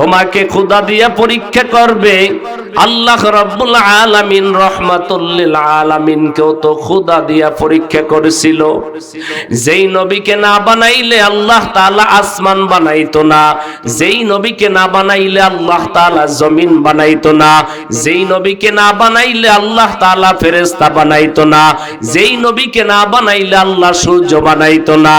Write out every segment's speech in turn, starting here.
তোমাকে খুদা দিয়ে পরীক্ষা করবে। আল্লাহ রাব্বুল আলামিন রহমাতুল্লিল আলামিনকেও তো খুদা দিয়া পরীক্ষা করেছিল। যেই নবীকে না বানাইলে আল্লাহ তাআলা আসমান বানাইতো না, যেই নবীকে না বানাইলে আল্লাহ তাআলা জমিন বানাইতো না, যেই নবীকে না বানাইলে আল্লাহ তাআলা ফেরেশতা বানাইতো না, যেই নবীকে না বানাইলে আল্লাহ সূর্য বানাইতো না,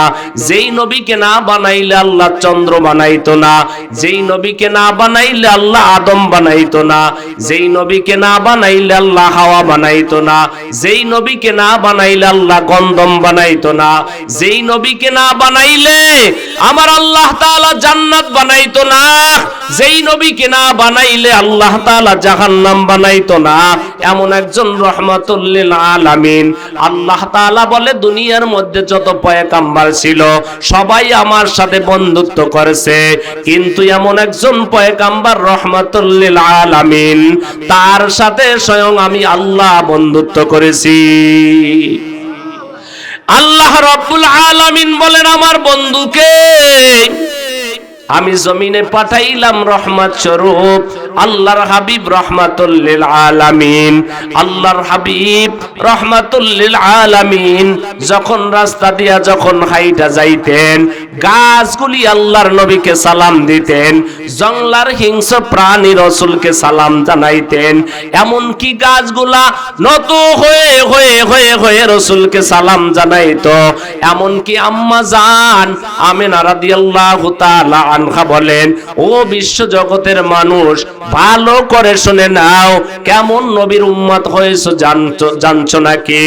যেই নবীকে না বানাইলে আল্লাহ চন্দ্র বানাইতো না, যেই নবীকে না বানাইলে আল্লাহ আদম বানাইতো না যেই নবীকে না বানাইলে আল্লাহ হাওয়া বানাইতো না, যেই নবীকে না বানাইলে আল্লাহ গন্ধম বানাইতো না, যেই নবীকে না বানাইলে আমার আল্লাহ তাআলা জান্নাত বানাইতো না। যেই নবীকে না বানাইলে আল্লাহ তাআলা জাহান্নাম বানাইতো না। এমন একজন আলামিন। আল্লাহ তাআলা বলে, দুনিয়ার মধ্যে যত পয়গাম্বার ছিল, সবাই আমার সাথে বন্ধুত্ব করেছে। কিন্তু এমন একজন পয়গাম্বার রহমাতুল্লিল আলামিন, তার সাথে স্বয়ং আমি আল্লাহ বন্ধুত্ব করেছি। আল্লাহ রব্বুল আলামিন বলেন আমার বন্ধুকে আমি জমিনে পাঠাইলাম রহমত স্বরূপ। আল্লাহর হাবিব রহমাতুল্লিল আলামিন। আল্লাহর হাবিব রহমাতুল্লিল আলামিন যখন রাস্তা দিয়া যখন হাইটা যাইতেন, গাছগুলি আল্লাহর নবীকে সালাম দিতেন, জংলার হিংস্র প্রাণী রসুলকে সালাম জানাইতেন এমন কি গাছগুলা নত হয়ে হয়ে হয়ে হয়ে রসুলকে সালাম জানাইতো। এমন কি আম্মা জান আমিনা রাদিয়াল্লাহু তাআলা আনহা বলেন, ও বিশ্ব জগতের মানুষ ভালো করে শুনে নাও, কেমন নবীর উম্মত হয়েছ জানছো জানছো নাকি?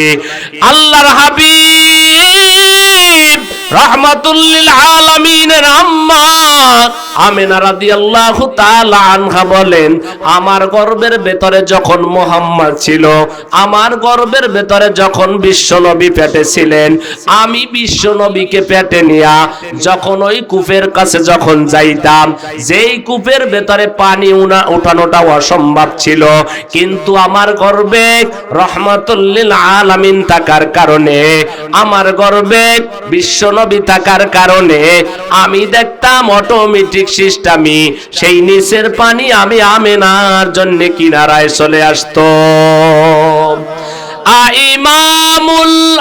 আল্লাহর হাবিব রহমাতুল্লিল আলামিনের আম্মা আমিনা রাদিয়াল্লাহু তাআলা আনহা বলেন, আমার গর্বের ভেতরে যখন মোহাম্মদ ছিল, আমার গর্বের ভেতরে যখন বিশ্বনবী পেটে ছিলেন, আমি বিশ্বনবীকে পেটে নিয়া যখন ওই কূপের কাছে যখন যাইতাম, যেই কূপের ভেতরে পানি উনা উঠানোটা অসম্ভব ছিল। কিন্তু আমার গর্বে রহমাতুল্লিল আলামিন থাকার কারণে, আমার গর্বে বিশ্বনবী থাকার কারণে, আমি দেখতাম অটোমেটিক সিস্টেমই সেই নিচের পানি আমি আমেনার জন্য কিনারায় চলে আসতো। আইমামুল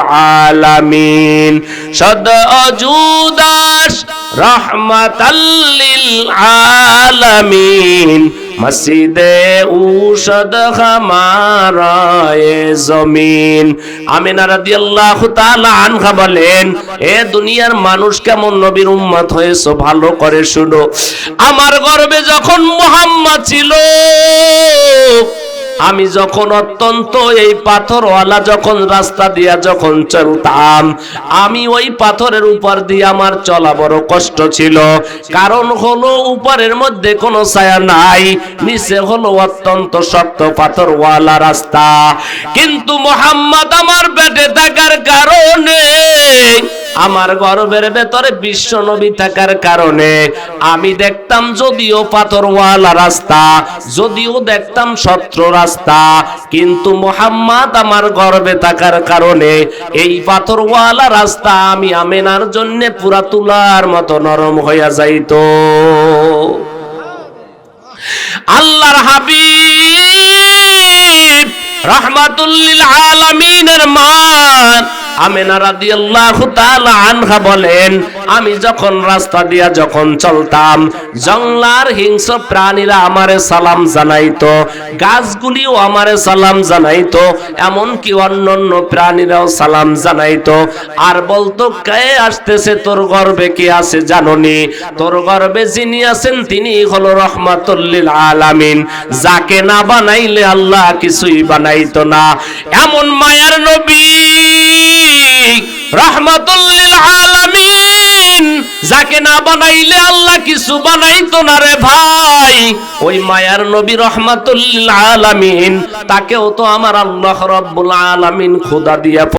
আলামিন। সদ অজুদাস রহমাতাল লিল আলামিন। মসজিদে উষদ খামারায়ে জমিন। আমিনা রাদিয়াল্লাহু তাআলা আনহা বলেন, এ দুনিয়ার মানুষ কেমন নবীর উম্মত হয়েছে? ভালো করে শুনো। আমার গর্বে যখন মুহাম্মদ ছিল আমি যখন অত্যন্ত এই পাথরওয়ালা যখন রাস্তা দিয়া যখন চলতাম, আমি ওই পাথরের উপর দিয়ে আমার চলা বড় কষ্ট ছিল। কারণ হলো উপরের মধ্যে কোনো ছায়া নাই, নিচে হলো অত্যন্ত শক্ত পাথরওয়ালা রাস্তা। কিন্তু মোহাম্মদ আমার পেটে থাকার কারণে আমার গর্বের ভেতরে বিশ্ব নবী থাকার কারণে আমি দেখতাম যদিও পাথরওয়ালা রাস্তা, যদিও দেখতাম শত্রু রাস্তা, কিন্তু মোহাম্মদ আমার গর্বে থাকার কারণে এই পাথরওয়ালা রাস্তা আমি আমেনার জন্য পুরা তুলার মতো নরম হইয়া যাইত। আল্লাহর হাবিব রহমাতুল্লিল আলামিনের মা আমেনা রাদিয়াল্লাহু তাআলা আনহা বলেন, আমি যখন রাস্তা দিয়া যখন চলতাম, জংলার হিংস্র প্রাণীরা আমারে সালাম জানাইতো, গাছগুলিও আমারে সালাম জানাইতো এমন কি অন্যান্য প্রাণীরাও সালাম জানাইতো। আর বলতো, কে আসতেছে তোর গর্বে, কে আছে জাননি? তোর গর্বে যিনি আছেন, তিনি হলো রহমাতুল্লিল আলামিন। যাকে না বানাইলে আল্লাহ কিছুই বানাইতো না। এমন মায়ার নবী রহমাতুল্লিল আলামিন। যাকে না বানাইলে আল্লাহ কিছু বানাইতো না রে ভাই। ওই মায়ার নবী রহমাতুল্লিল আলামিন, তাকেও তো আমার আল্লাহ রব্বুল আলামিন খোদা দিয়া